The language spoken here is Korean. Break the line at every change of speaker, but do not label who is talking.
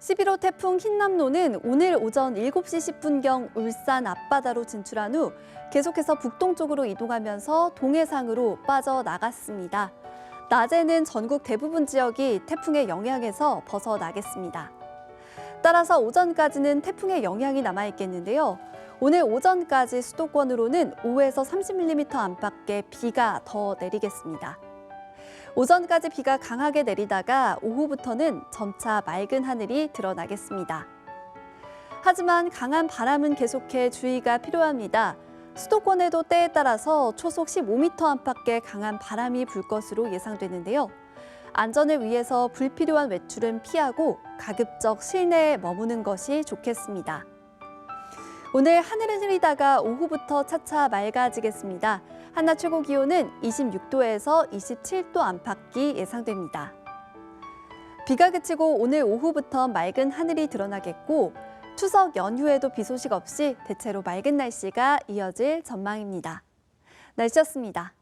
11호 태풍 흰남노는 오늘 오전 7시 10분경 울산 앞바다로 진출한 후 계속해서 북동쪽으로 이동하면서 동해상으로 빠져나갔습니다. 낮에는 전국 대부분 지역이 태풍의 영향에서 벗어나겠습니다. 따라서 오전까지는 태풍의 영향이 남아있겠는데요. 오늘 오전까지 수도권으로는 5에서 30mm 안팎의 비가 더 내리겠습니다. 오전까지 비가 강하게 내리다가 오후부터는 점차 맑은 하늘이 드러나겠습니다. 하지만 강한 바람은 계속해 주의가 필요합니다. 수도권에도 때에 따라서 초속 15m 안팎의 강한 바람이 불 것으로 예상되는데요. 안전을 위해서 불필요한 외출은 피하고 가급적 실내에 머무는 것이 좋겠습니다. 오늘 하늘은 흐리다가 오후부터 차차 맑아지겠습니다. 한낮 최고 기온은 26도에서 27도 안팎이 예상됩니다. 비가 그치고 오늘 오후부터 맑은 하늘이 드러나겠고 추석 연휴에도 비 소식 없이 대체로 맑은 날씨가 이어질 전망입니다. 날씨였습니다.